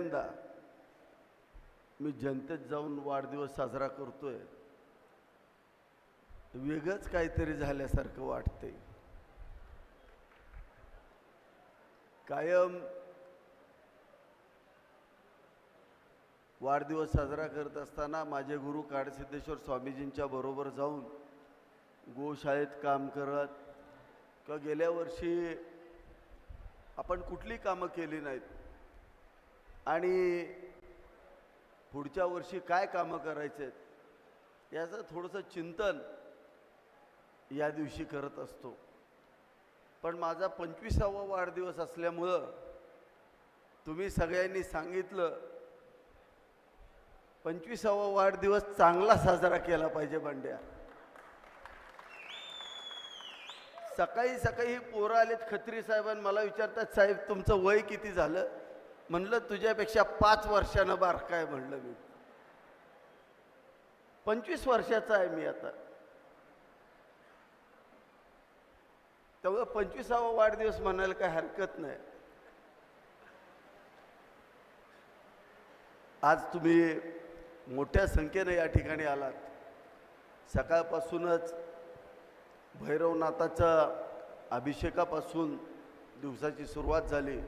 पहिल्यांदा मी जनतेत जाऊन वाढदिवस साजरा करतोय. वेगळंच काहीतरी झाल्यासारखं वाटतंय. कायम वाढदिवस साजरा करत असताना माझे गुरु काडसिद्धेश्वर स्वामीजींच्या बरोबर जाऊन गोशाळेत काम करत. का गेल्या वर्षी आपण कुठली कामं केली नाहीत? आणि पुढच्या वर्षी काय कामं करायचे आहेत याचं थोडंसं चिंतन या दिवशी करत असतो. पण माझा पंचवीसावा वाढदिवस असल्यामुळं तुम्ही सगळ्यांनी सांगितलं पंचवीसावा वाढदिवस चांगला साजरा केला पाहिजे बंड्या सकाळी सकाळी पोरं आलेत खत्री साहेबांनी मला विचारतात साहेब तुमचं वय किती झालं? म्हणलं तुझ्यापेक्षा पाच वर्षानं बारका आहे म्हणलं मी. पंचवीस वर्षाचा आहे मी आता. तेवढं पंचवीसावा वाढदिवस म्हणायला काही हरकत नाही. आज तुम्ही मोठ्या संख्येने या ठिकाणी आलात. सकाळपासूनच भैरवनाथाच्या अभिषेकापासून दिवसाची सुरुवात झाली.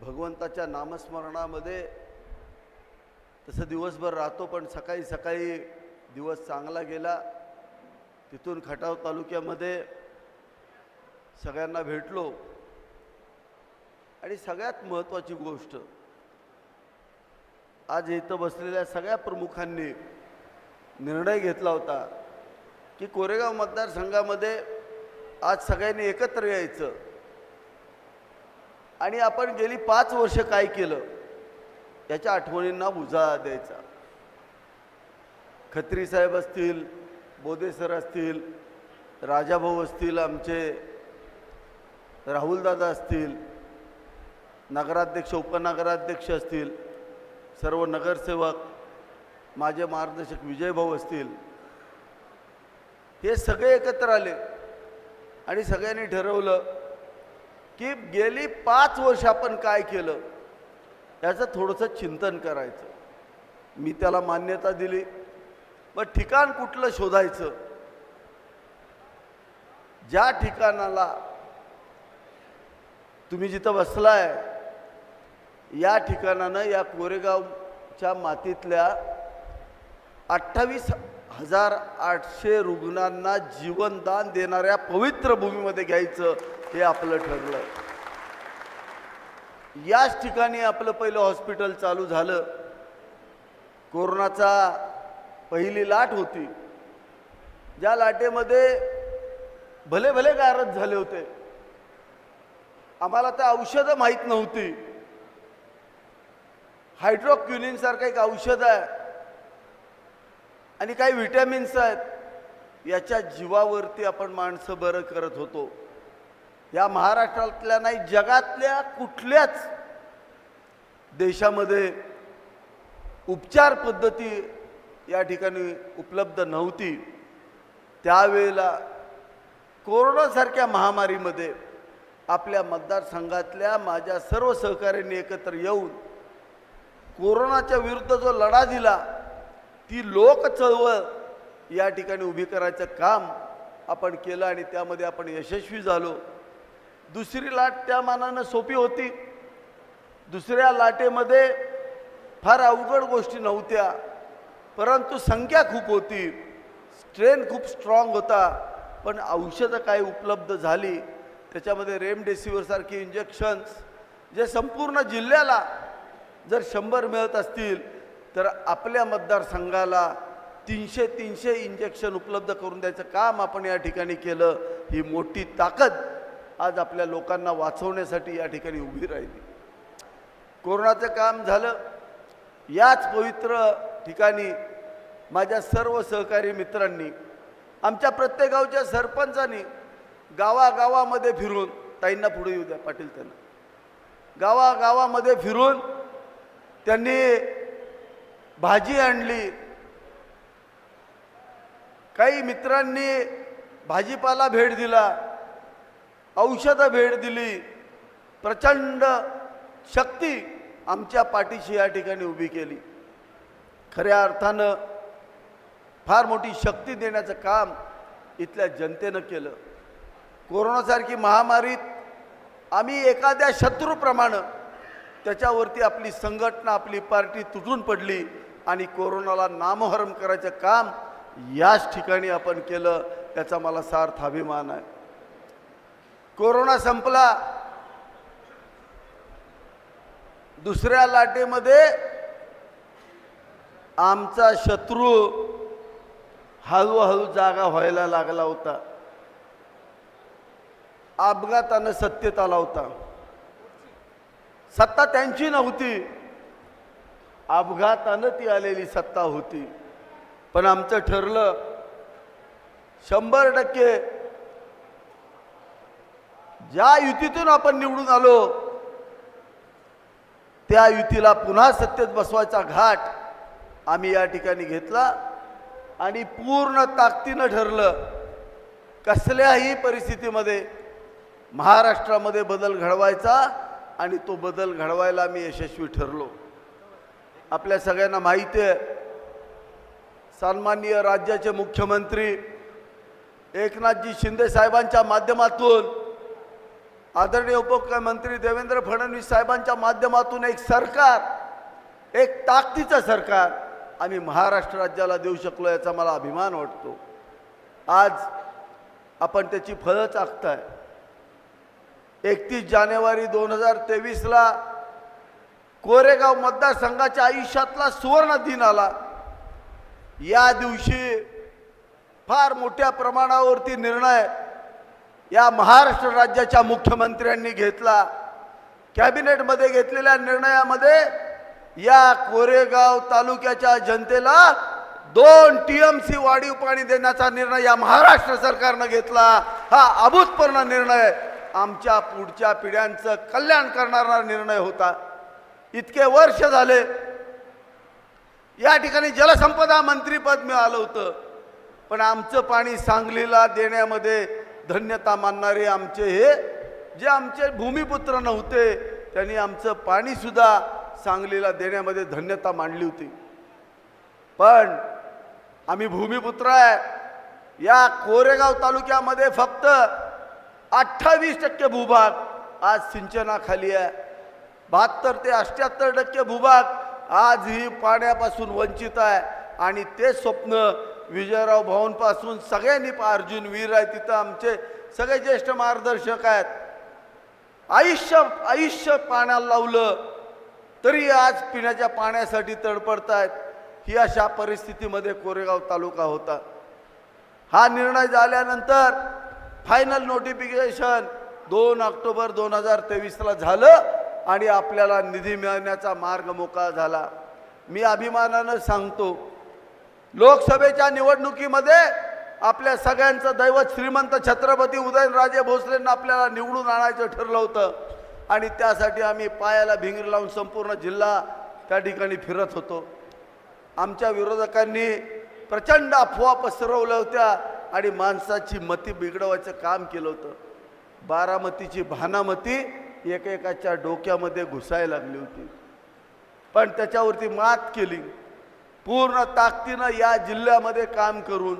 भगवंताच्या नामस्मरणामध्ये तसं दिवसभर राहतो पण सकाळी सकाळी दिवस चांगला गेला. तिथून खटाव तालुक्यामध्ये सगळ्यांना भेटलो. आणि सगळ्यात महत्त्वाची गोष्ट आज इथं बसलेल्या सगळ्या प्रमुखांनी निर्णय घेतला होता की कोरेगाव मतदारसंघामध्ये आज सगळ्यांनी एकत्र यायचं. आणि आपण गेली पाच वर्ष काय केलं? याच्या आठवणींना उजाळा द्यायचा. खत्री साहेब असतील बोधे सर असतील राजाभाऊ असतील आमचे राहुलदादा असतील नगराध्यक्ष उपनगराध्यक्ष असतील सर्व नगरसेवक माझे मार्गदर्शक विजयभाऊ असतील. हे सगळे एकत्र आले आणि सगळ्यांनी ठरवलं की गेली पाच वर्ष आपण काय केलं? याचं थोडंसं चिंतन करायचं. मी त्याला मान्यता दिली. मग ठिकाण कुठलं शोधायचं? ज्या ठिकाणाला तुम्ही जिथं बसलाय या ठिकाणानं या कोरेगावच्या मातीतल्या अठ्ठावीस हजार आठशे रुग्णांना जीवनदान देणाऱ्या पवित्र भूमीमध्ये घ्यायचं. हे आपलं ठरलं. याच ठिकाणी आपलं पहिलं हॉस्पिटल चालू झालं. कोरोनाचा पहिली लाट होती. ज्या लाटेमध्ये भले भले गारद झाले होते. आम्हाला त्या औषधं माहीत नव्हती. हायड्रोक्युनिनसारखं एक औषध आहे. आणि काही व्हिटॅमिन्स आहेत. याच्या जीवावरती आपण माणसं बरं करत होतो. या महाराष्ट्रातल्या नाही जगातल्या कुठल्याच देशामध्ये उपचार पद्धती या ठिकाणी उपलब्ध नव्हती. त्यावेळेला कोरोनासारख्या महामारीमध्ये आपल्या मतदारसंघातल्या माझ्या सर्व सहकाऱ्यांनी एकत्र येऊन कोरोनाच्या विरुद्ध जो लढा दिला ती लोक चळवळ या ठिकाणी उभी करायचं काम आपण केलं आणि त्यामध्ये आपण यशस्वी झालो. दुसरी लाट त्या मानानं सोपी होती. दुसऱ्या लाटेमध्ये फार अवघड गोष्टी नव्हत्या परंतु संख्या खूप होती. स्ट्रेन खूप स्ट्रॉंग होता पण औषधं काय उपलब्ध झाली. त्याच्यामध्ये रेमडेसिवीरसारखी इंजेक्शन्स जे संपूर्ण जिल्ह्याला जर शंभर मिळत असतील तर आपल्या मतदारसंघाला तीनशे तीनशे इंजेक्शन उपलब्ध करून द्यायचं काम आपण या ठिकाणी केलं. ही मोठी ताकद आज आपल्या लोकांना वाचवण्यासाठी या ठिकाणी उभी राहिली. कोरोनाचं काम झालं. याच पवित्र ठिकाणी माझ्या सर्व सहकारी मित्रांनी आमच्या प्रत्येक गावच्या सरपंचांनी गावागावामध्ये फिरून ताईंना पुढे येऊ द्या पाटील त्यांना. गावागावामध्ये फिरून त्यांनी भाजी आणली. काही मित्रांनी भाजीपाला भेट दिला. औषधं भेट दिली. प्रचंड शक्ती आमच्या पाठीशी या ठिकाणी उभी केली. खऱ्या अर्थानं फार मोठी शक्ती देण्याचं काम इथल्या जनतेनं केलं. कोरोनासारखी महामारीत आम्ही एखाद्या शत्रूप्रमाणे त्याच्यावरती आपली संघटना आपली पार्टी तुटून पडली आणि कोरोनाला नामहरम करायचं काम याच ठिकाणी आपण केलं याचा मला सार्थ अभिमान आहे. कोरोना संपला दुसऱ्या लाटेमध्ये आमचा शत्रू हळूहळू जागा व्हायला लागला होता. अपघातानं सत्तेत आला होता. सत्ता त्यांची नव्हती. अपघातानं ती आलेली सत्ता होती. पण आमचं ठरलं शंभर टक्के ज्या युतीतून आपण निवडून आलो त्या युतीला पुन्हा सत्तेत बसवायचा घाट आम्ही या ठिकाणी घेतला आणि पूर्ण ताकदीनं ठरलं कसल्याही परिस्थितीमध्ये महाराष्ट्रामध्ये बदल घडवायचा आणि तो बदल घडवायला मी यशस्वी ठरलो. आपल्या सगळ्यांना माहिती आहे सन्माननीय राज्याचे मुख्यमंत्री एकनाथजी शिंदे साहेबांच्या माध्यमातून आदरणीय उपमुख्यमंत्री देवेंद्र फडणवीस साहेबांच्या माध्यमातून एक सरकार एक ताकदीचं सरकार आम्ही महाराष्ट्र राज्याला देऊ शकलो याचा मला अभिमान वाटतो. आज आपण त्याची फळं चाकताय एकतीस जानेवारी दोन हजार तेवीसला कोरेगाव मतदारसंघाच्या आयुष्यातला सुवर्ण दिन आला. या दिवशी फार मोठ्या प्रमाणावरती निर्णय या महाराष्ट्र राज्याच्या मुख्यमंत्र्यांनी घेतला. कॅबिनेटमध्ये घेतलेल्या निर्णयामध्ये या कोरेगाव तालुक्याच्या जनतेला दोन टी एम सी वाढीव पाणी देण्याचा निर्णय या महाराष्ट्र सरकारनं घेतला. हा अभूतपूर्ण निर्णय आमच्या पुढच्या पिढ्यांचं कल्याण करणारा निर्णय होता. इतके वर्ष झाले. या ठिकाणी जलसंपदा मंत्रीपद मिळालं होतं. पण आमचं पाणी सांगलीला देण्यामध्ये धन्यता मानणारे आमचे हे जे आमचे भूमिपुत्र नव्हते त्यांनी आमचं पाणीसुद्धा सांगलीला देण्यामध्ये धन्यता मांडली होती. पण आम्ही भूमिपुत्र आहे. या कोरेगाव तालुक्यामध्ये फक्त अठ्ठावीस टक्के भूभाग आज सिंचनाखाली आहे. बहात्तर ते अठ्ठ्याहत्तर टक्के भूभाग आजही पाण्यापासून वंचित आहे. आणि ते स्वप्न विजयराव भाऊंपासून सगळ्यांनी अर्जुन वीर आहे तिथं आमचे सगळे ज्येष्ठ मार्गदर्शक आहेत. आयुष्य आयुष्य पाण्याला लावलं तरी आज पिण्याच्या पाण्यासाठी तडपडतायत ही अशा परिस्थितीमध्ये कोरेगाव तालुका होता. हा निर्णय झाल्यानंतर फायनल नोटिफिकेशन दोन ऑक्टोबर दोन हजार तेवीसला झालं आणि आपल्याला निधी मिळवण्याचा मार्ग मोकळा झाला. मी अभिमानानं सांगतो लोकसभेच्या निवडणुकीमध्ये आपल्या सगळ्यांचं दैवत श्रीमंत छत्रपती उदयनराजे भोसलेंना आपल्याला निवडून आणायचं ठरलं होतं. आणि त्यासाठी आम्ही पायाला भिंगरी लावून संपूर्ण जिल्हा त्या ठिकाणी फिरत होतो. आमच्या विरोधकांनी प्रचंड अफवा पसरवल्या होत्या आणि माणसाची मती बिघडवायचं काम केलं होतं. बारामतीची भानामती एकेकाच्या डोक्यामध्ये घुसायला लागली होती. पण त्याच्यावरती मात केली. पूर्ण ताकदीनं या जिल्ह्यामध्ये काम करून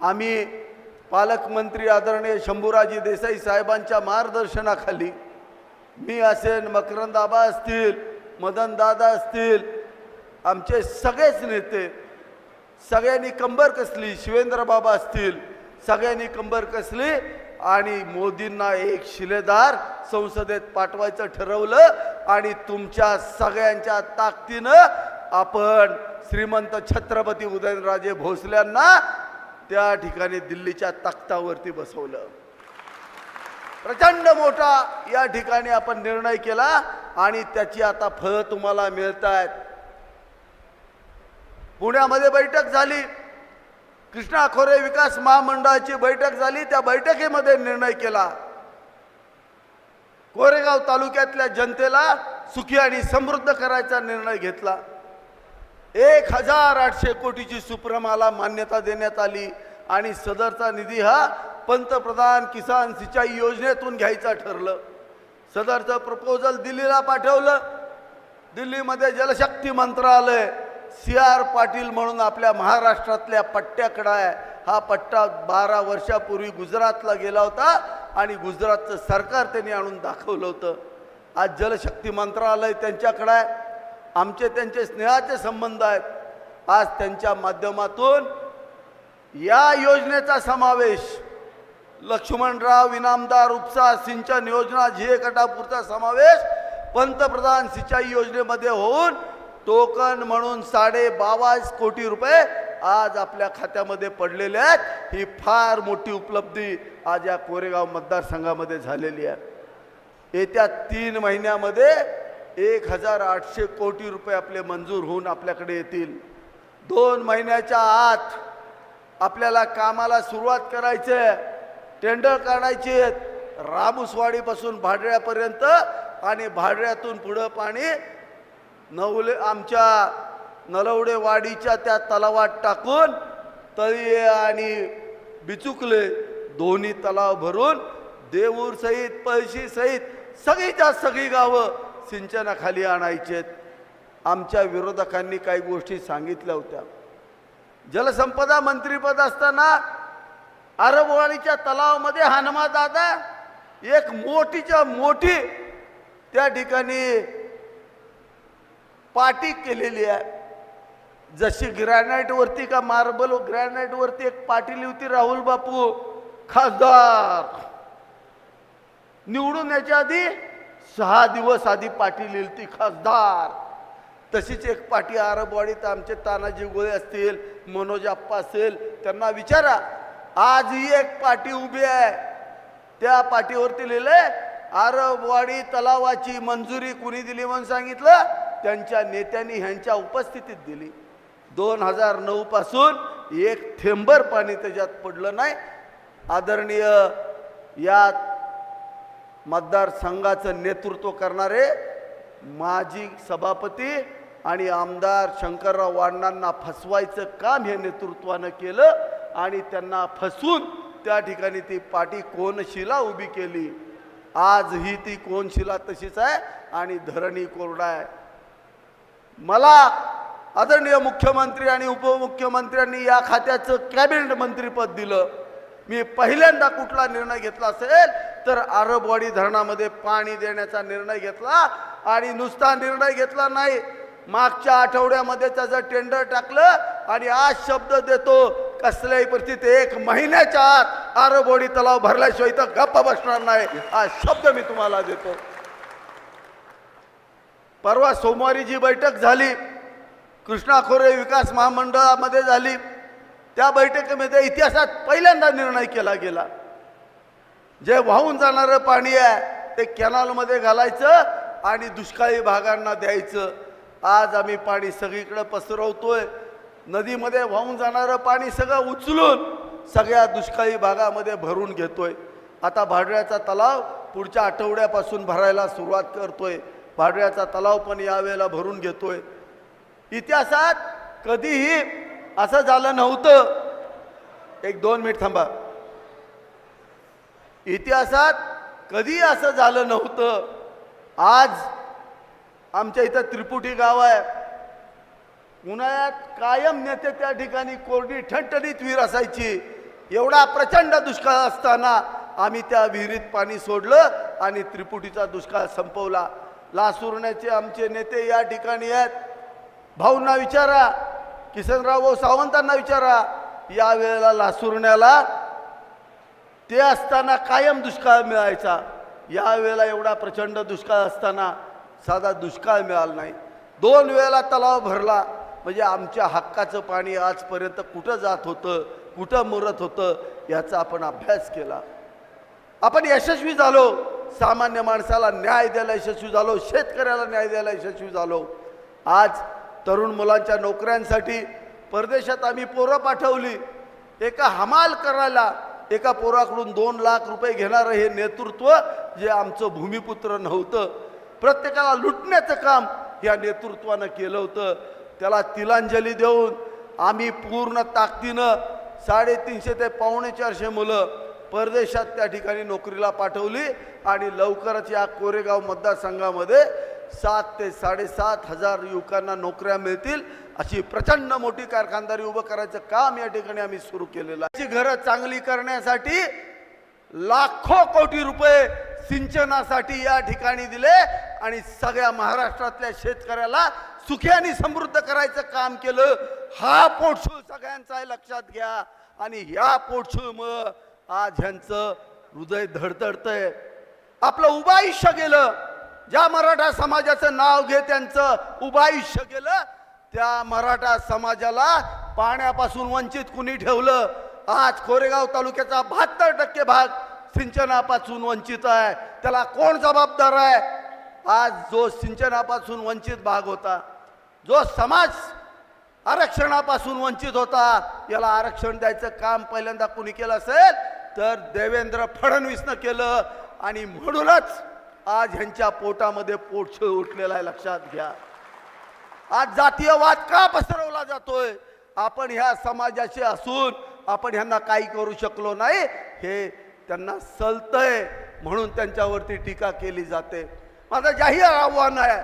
आम्ही पालकमंत्री आदरणीय शंभूराजी देसाई साहेबांच्या मार्गदर्शनाखाली मी असेन मकरंदाबा असतील मदन दादा असतील आमचे सगळेच नेते सगळ्यांनी कंबर कसली शिवेंद्रबाबा असतील सगळ्यांनी कंबर कसली आणि मोदींना एक शिलेदार संसदेत पाठवायचं ठरवलं आणि तुमच्या सगळ्यांच्या ताकदीनं आपण श्रीमंत छत्रपती उदयनराजे भोसल्यांना त्या ठिकाणी दिल्लीच्या तख्तावरती बसवलं. प्रचंड मोठा या ठिकाणी आपण निर्णय केला आणि त्याची आता फळं तुम्हाला मिळत आहेत पुण्यामध्ये बैठक झाली. कृष्णा खोरे विकास महामंडळाची बैठक झाली. त्या बैठकीमध्ये निर्णय केला. कोरेगाव तालुक्यातल्या जनतेला सुखी आणि समृद्ध करायचा निर्णय घेतला. एक हजार आठशे कोटीची सुप्रमाला मान्यता देण्यात आली आणि सदरचा निधी हा पंतप्रधान किसान सिंचाई योजनेतून घ्यायचा ठरलं. सदरचं प्रपोजल दिल्लीला पाठवलं. दिल्लीमध्ये जलशक्ती मंत्रालय सी आर पाटील म्हणून आपल्या महाराष्ट्रातल्या पट्ट्याकडं आहे. हा पट्टा बारा वर्षापूर्वी गुजरातला गेला होता आणि गुजरातचं सरकार त्यांनी आणून दाखवलं होतं. आज जलशक्ती मंत्रालय त्यांच्याकडं आहे. आमचे त्यांचे स्नेहाचे संबंध आहेत. आज त्यांच्या माध्यमातून या योजनेचा समावेश लक्ष्मणराव इनामदार उपसा सिंचन योजना झिए कटापूरचा समावेश पंतप्रधान सिंचाई योजनेमध्ये होऊन टोकन म्हणून साडे बावीस कोटी रुपये आज आपल्या खात्यामध्ये पडलेले आहेत. ही फार मोठी उपलब्धी आज या कोरेगाव मतदारसंघामध्ये झालेली आहे. येत्या तीन महिन्यामध्ये एक हजार आठशे कोटी रुपये आपले मंजूर होऊन आपल्याकडे येतील. दोन महिन्याच्या आत आपल्याला कामाला सुरुवात करायची टेंडर काढायचे आहेत रामुसवाडीपासून भाडऱ्यापर्यंत आणि भाडऱ्यातून पुढं पाणी नवले आमच्या नलवडेवाडीच्या त्या तलावात टाकून तळी आणि बिचुकले दोन्ही तलाव भरून देऊरसहित पळशीसहित सगळीच्या सगळी गावं सिंचनाखाली आणायचेत. आमच्या विरोधकांनी काही गोष्टी सांगितल्या होत्या. जलसंपदा मंत्रीपद असताना अरबवाडीच्या तलावामध्ये हनुमा दादा एक मोठीच्या मोठी त्या ठिकाणी पाटी केलेली आहे. जशी ग्रॅनाईटवरती का मार्बल ग्रॅनाईटवरती एक पाटी होती राहुल बापू खासदार. निवडून याच्या आधी सहा दिवस आधी पाटी लिहिली खासदार. तशीच एक पाठी आरबवाडीत आमचे तानाजी गोळे असतील मनोज आप्पा असेल त्यांना विचारा. आजही एक पाटी उभी आहे. त्या पाठीवरती लिहिले आरबवाडी तलावाची मंजुरी कुणी दिली म्हणून सांगितलं? त्यांच्या नेत्यांनी ह्यांच्या उपस्थितीत दिली. दोन हजार नऊ पासून एक थेंबर पाणी त्याच्यात पडलं नाही. आदरणीय या मतदारसंघाचं नेतृत्व करणारे माजी सभापती आणि आमदार शंकरराव वाढणांना फसवायचं काम हे नेतृत्वानं केलं आणि त्यांना फसवून त्या ठिकाणी ती पाठी कोनशिला उभी केली. आजही ती कोनशिला तशीच आहे आणि धरणी कोरडा आहे. मला आदरणीय मुख्यमंत्री आणि उपमुख्यमंत्र्यांनी या खात्याचं कॅबिनेट मंत्रीपद दिलं. मी पहिल्यांदा कुठला निर्णय घेतला असेल तर आरबवाडी धरणामध्ये पाणी देण्याचा निर्णय घेतला आणि नुसता निर्णय घेतला नाही. मागच्या आठवड्यामध्ये त्याचं टेंडर टाकलं आणि आज शब्द देतो कसल्याही परिस्थितीत एक महिन्याच्या आत आरबोडी तलाव भरल्याशिवाय इथं गप्प बसणार नाही. हा शब्द मी तुम्हाला देतो. परवा सोमवारी जी बैठक झाली कृष्णा खोरे विकास महामंडळामध्ये झाली त्या बैठकीमध्ये इतिहासात पहिल्यांदा निर्णय केला गेला. जे वाहून जाणारं पाणी आहे ते कॅनॉलमध्ये घालायचं आणि दुष्काळी भागांना द्यायचं. आज आम्ही पाणी सगळीकडं पसरवतोय. नदीमध्ये वाहून जाणारं पाणी सगळं उचलून सगळ्या दुष्काळी भागामध्ये भरून घेतोय. आता भाडऱ्याचा तलाव पुढच्या आठवड्यापासून भरायला सुरुवात करतोय. भाडऱ्याचा तलाव पण यावेळेला भरून घेतोय. इतिहासात कधीही असं झालं नव्हतं. एक दोन मिनिट थांबा. इतिहासात कधी असं झालं नव्हतं? आज आमच्या इथं त्रिपुटी गाव आहे. उन्हाळ्यात कायम नेते त्या ठिकाणी कोरडी ठणठणीत विहीर असायची. एवढा प्रचंड दुष्काळ असताना आम्ही त्या विहिरीत पाणी सोडलं आणि त्रिपुटीचा दुष्काळ संपवला. लासुरण्याचे आमचे नेते या ठिकाणी आहेत. भाऊंना विचारा किसनराव सावंतांना विचारा. या वेळेला लासुरण्याला ते असताना कायम दुष्काळ मिळायचा. या वेळेला एवढा प्रचंड दुष्काळ असताना साधा दुष्काळ मिळाला नाही. दोन वेळेला तलाव भरला. म्हणजे आमच्या हक्काचं पाणी आजपर्यंत कुठं जात होतं कुठं मुरत होतं याचा आपण अभ्यास केला. आपण यशस्वी झालो. सामान्य माणसाला न्याय द्यायला यशस्वी झालो. शेतकऱ्याला न्याय द्यायला यशस्वी झालो. आज तरुण मुलांच्या नोकऱ्यांसाठी परदेशात आम्ही पोरं पाठवली. एका हमाल करायला एका पोराकडून दोन लाख रुपये घेणारं हे नेतृत्व जे आमचं भूमिपुत्र नव्हतं प्रत्येकाला लुटण्याचं काम या नेतृत्वानं केलं होतं. त्याला तिलांजली देऊन आम्ही पूर्ण ताकदीनं साडेतीनशे ते पावणे चारशे मुलं परदेशात त्या ठिकाणी नोकरीला पाठवली आणि लवकरच या कोरेगाव मतदारसंघामध्ये सात ते साडेसात हजार युवकांना नोकऱ्या मिळतील अशी प्रचंड मोठी कारखानदारी उभं करायचं काम या ठिकाणी आम्ही सुरू केलेलं आहे. घरं चांगली करण्यासाठी लाखो कोटी रुपये सिंचनासाठी या ठिकाणी दिले आणि सगळ्या महाराष्ट्रातल्या शेतकऱ्याला सुखी आणि समृद्ध करायचं काम केलं. हा पोटशूळ सगळ्यांचा आहे लक्षात घ्या. आणि या पोटशूळमुळं आज ह्यांचं हृदय धडधडतंय. आपलं उभं आयुष्य गेलं. ज्या मराठा समाजाचं नाव घे त्यांचं उभं आयुष्य गेलं त्या मराठा समाजाला पाण्यापासून वंचित कुणी ठेवलं? आज कोरेगाव तालुक्याचा बहात्तर टक्के भाग सिंचनापासून वंचित आहे. त्याला कोण जबाबदार आहे? आज जो सिंचनापासून वंचित भाग होता जो समाज आरक्षणापासून वंचित होता याला आरक्षण द्यायचं काम पहिल्यांदा कुणी केलं असेल तर देवेंद्र फडणवीसनं केलं. आणि म्हणूनच आज ह्यांच्या पोटामध्ये पोटछळ उठलेला आहे लक्षात घ्या. आज जातीयवाद का पसरवला जातोय? आपण ह्या समाजाचे असून आपण ह्यांना काही करू शकलो नाही. हे त्यांना सलतय म्हणून त्यांच्यावरती टीका केली जाते. माझं जाहीर आव्हान आहे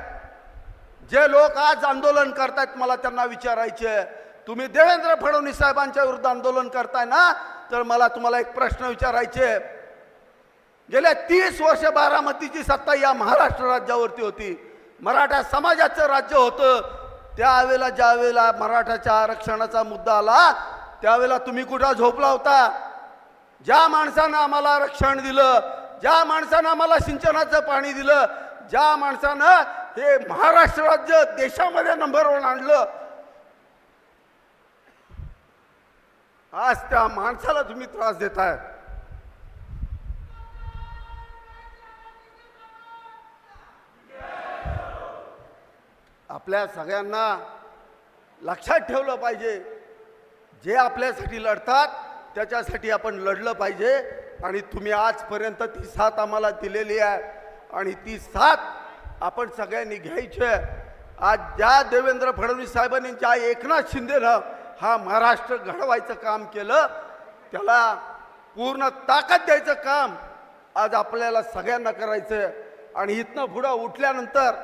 जे लोक आज आंदोलन करतायत मला त्यांना विचारायचे तुम्ही देवेंद्र फडणवीस साहेबांच्या विरुद्ध आंदोलन करताय ना? तर मला तुम्हाला एक प्रश्न विचारायचे आहे. गेल्या तीस वर्ष बारामतीची सत्ता या महाराष्ट्र राज्यावरती होती. मराठा समाजाचं राज्य होतं. त्यावेळेला ज्यावेळेला मराठाच्या आरक्षणाचा मुद्दा आला त्यावेळेला तुम्ही कुठं झोपला होता? ज्या माणसानं आम्हाला आरक्षण दिलं ज्या माणसानं आम्हाला सिंचनाचं पाणी दिलं ज्या माणसानं हे महाराष्ट्र राज्य देशामध्ये नंबर वन आणलं. आज त्या माणसाला तुम्ही त्रास देताय. आपल्या सगळ्यांना लक्षात ठेवलं पाहिजे. जे आपल्यासाठी लढतात त्याच्यासाठी आपण लढलं पाहिजे. आणि तुम्ही आजपर्यंत ती साथ आम्हाला दिलेली आहे. आणि ती साथ आपण सगळ्यांनी घ्यायची आहे. आज ज्या देवेंद्र फडणवीस साहेबांनी ज्या एकनाथ शिंदेनं हा महाराष्ट्र घडवायचं काम केलं त्याला पूर्ण ताकद द्यायचं काम आज आपल्याला सगळ्यांना करायचं आणि इथनं पुढं उठल्यानंतर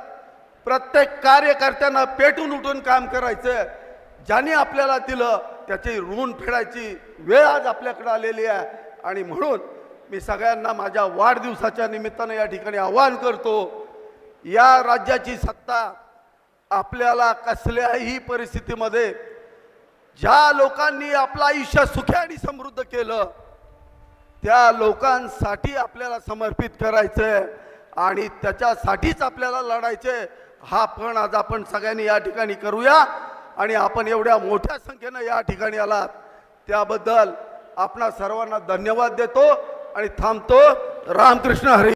प्रत्येक कार्यकर्त्यांना पेटून उठून काम करायचं. ज्याने आपल्याला दिलं त्याची ऋण फेडायची वेळ आज आपल्याकडे आलेली आहे. आणि म्हणून मी सगळ्यांना माझ्या वाढदिवसाच्या निमित्तानं या ठिकाणी आवाहन करतो या राज्याची सत्ता आपल्याला कसल्याही परिस्थितीमध्ये ज्या लोकांनी आपलं आयुष्य सुखी आणि समृद्ध केलं त्या लोकांसाठी आपल्याला समर्पित करायचं आहे आणि त्याच्यासाठीच आपल्याला लढायचं आहे हा पण आज आपण सगळ्यांनी या ठिकाणी करूया आणि आपण एवढ्या मोठ्या संख्येनं या ठिकाणी आलात. त्याबद्दल आपणा सर्वांना धन्यवाद देतो आणि थांबतो. रामकृष्ण हरी